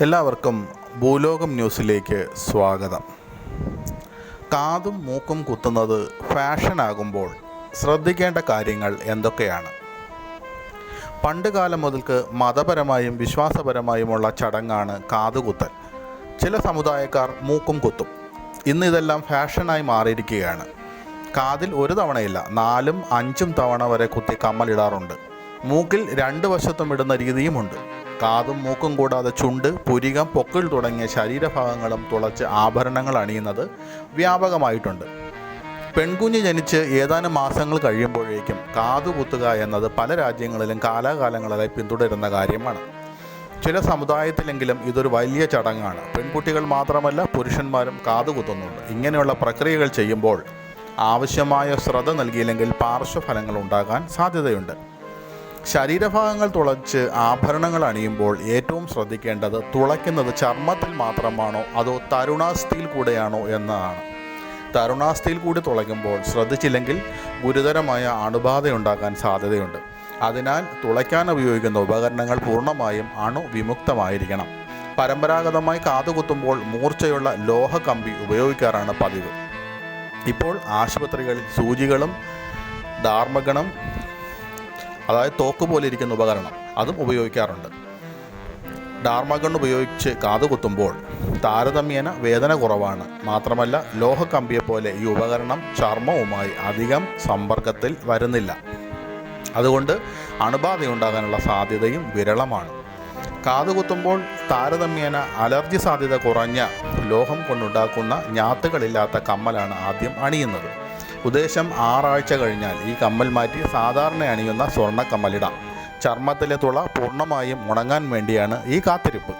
എല്ലാവർക്കും ഭൂലോകം ന്യൂസിലേക്ക് സ്വാഗതം. കാതും മൂക്കും കുത്തുന്നത് ഫാഷനാകുമ്പോൾ ശ്രദ്ധിക്കേണ്ട കാര്യങ്ങൾ എന്തൊക്കെയാണ്? പണ്ട് കാലം മുതൽക്ക് മതപരമായും വിശ്വാസപരമായുമുള്ള ചടങ്ങാണ് കാതുകുത്തൽ. ചില സമുദായക്കാർ മൂക്കും കുത്തും. ഇന്ന് ഇതെല്ലാം ഫാഷനായി മാറിയിരിക്കുകയാണ്. കാതിൽ ഒരു തവണയില്ല നാലും അഞ്ചും തവണ വരെ കുത്തി കമ്മലിടാറുണ്ട്. മൂക്കിൽ രണ്ട് വശത്തും ഇടുന്ന രീതിയുമുണ്ട്. കാതും മൂക്കും കൂടാതെ ചുണ്ട് പുരികം പൊക്കിൾ തുടങ്ങിയ ശരീരഭാഗങ്ങളും തുളച്ച് ആഭരണങ്ങൾ അണിയുന്നത് വ്യാപകമായിട്ടുണ്ട്. പെൺകുഞ്ഞ് ജനിച്ച് ഏതാനും മാസങ്ങൾ കഴിയുമ്പോഴേക്കും കാതു കുത്തുക എന്നത് പല രാജ്യങ്ങളിലും കാലാകാലങ്ങളായി പിന്തുടരുന്ന കാര്യമാണ്. ചില സമുദായത്തിലെങ്കിലും ഇതൊരു വലിയ ചടങ്ങാണ്. പെൺകുട്ടികൾ മാത്രമല്ല പുരുഷന്മാരും കാതു കുത്തുന്നുണ്ട്. ഇങ്ങനെയുള്ള പ്രക്രിയകൾ ചെയ്യുമ്പോൾ ആവശ്യമായ ശ്രദ്ധ നൽകിയില്ലെങ്കിൽ പാർശ്വഫലങ്ങൾ ഉണ്ടാകാൻ സാധ്യതയുണ്ട്. ശരീരഭാഗങ്ങൾ തുളച്ച് ആഭരണങ്ങൾ അണിയുമ്പോൾ ഏറ്റവും ശ്രദ്ധിക്കേണ്ടത് തുളയ്ക്കുന്നത് ചർമ്മത്തിൽ മാത്രമാണോ അതോ തരുണാസ്ഥിയിൽ കൂടെയാണോ എന്നതാണ് തരുണാസ്ഥിയിൽ കൂടി തുളയ്ക്കുമ്പോൾ ശ്രദ്ധിച്ചില്ലെങ്കിൽ ഗുരുതരമായ അണുബാധയുണ്ടാകാൻ സാധ്യതയുണ്ട്. അതിനാൽ തുളയ്ക്കാൻ ഉപയോഗിക്കുന്ന ഉപകരണങ്ങൾ പൂർണമായും അണുവിമുക്തമായിരിക്കണം. പരമ്പരാഗതമായി കാതുകുത്തുമ്പോൾ മൂർച്ചയുള്ള ലോഹ കമ്പി ഉപയോഗിക്കാറാണ് പതിവ്. ഇപ്പോൾ ആശുപത്രികളിൽ സൂചികളും ഡാർമഗണം അതായത് തോക്ക് പോലെ ഇരിക്കുന്ന ഉപകരണം അതും ഉപയോഗിക്കാറുണ്ട്. ഡാർമഗൺ ഉപയോഗിച്ച് കാത് കുത്തുമ്പോൾ താരതമ്യേന വേദന കുറവാണ്. മാത്രമല്ല ലോഹക്കമ്പിയെപ്പോലെ ഈ ഉപകരണം ചർമ്മവുമായി അധികം സമ്പർക്കത്തിൽ വരുന്നില്ല. അതുകൊണ്ട് അണുബാധയുണ്ടാകാനുള്ള സാധ്യതയും വിരളമാണ്. കാതുകുത്തുമ്പോൾ താരതമ്യേന അലർജി സാധ്യത കുറഞ്ഞ ലോഹം കൊണ്ടുണ്ടാക്കുന്ന ഞാത്തുകളില്ലാത്ത കമ്മലാണ് ആദ്യം അണിയുന്നത്. ഉദ്ദേശം ആറാഴ്ച കഴിഞ്ഞാൽ ഈ കമ്മൽ മാറ്റി സാധാരണ അണിയുന്ന സ്വർണ കമ്മലിടാം. ചർമ്മത്തിലെ തുള പൂർണമായും ഉണങ്ങാൻ വേണ്ടിയാണ് ഈ കാത്തിരിപ്പ്.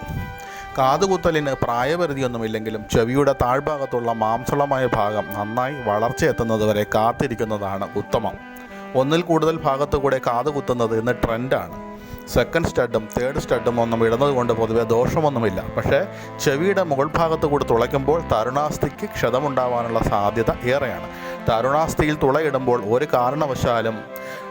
കാതുകുത്തലിന് പ്രായപരിധിയൊന്നുമില്ലെങ്കിലും ചെവിയുടെ താഴ്ഭാഗത്തുള്ള മാംസളമായ ഭാഗം നന്നായി വളർച്ചയെത്തുന്നതുവരെ കാത്തിരിക്കുന്നതാണ് ഉത്തമം. ഒന്നിൽ കൂടുതൽ ഭാഗത്തു കൂടെ കാതുകുത്തുന്നത് ഇന്ന് ട്രെൻഡാണ്. സെക്കൻഡ് സ്റ്റഡും തേർഡ് സ്റ്റഡും ഒന്നും ഇടുന്നതുകൊണ്ട് പൊതുവേ ദോഷമൊന്നുമില്ല. പക്ഷേ ചെവിയുടെ മുകൾ ഭാഗത്തു കൂടി തുളയ്ക്കുമ്പോൾ തരുണാസ്ഥിക്ക് ക്ഷതമുണ്ടാവാനുള്ള സാധ്യത ഏറെയാണ്. തരുണാസ്ഥിയിൽ തുളയിടുമ്പോൾ ഒരു കാരണവശാലും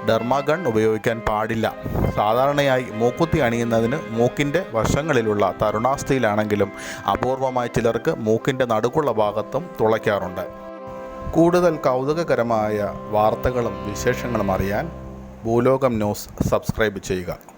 ഡെർമാഗൺ ഉപയോഗിക്കാൻ പാടില്ല. സാധാരണയായി മൂക്കുത്തി അണിയുന്നതിന് മൂക്കിന്റെ വശങ്ങളിലുള്ള തരുണാസ്ഥിയിലാണെങ്കിലും അപൂർവമായി ചിലർക്ക് മൂക്കിന്റെ നടുക്കുള്ള ഭാഗത്തും തുളയ്ക്കാറുണ്ട്. കൂടുതൽ കൗതുകകരമായ വാർത്തകളും വിശേഷങ്ങളും അറിയാൻ ഭൂലോകം ന്യൂസ് സബ്സ്ക്രൈബ് ചെയ്യുക.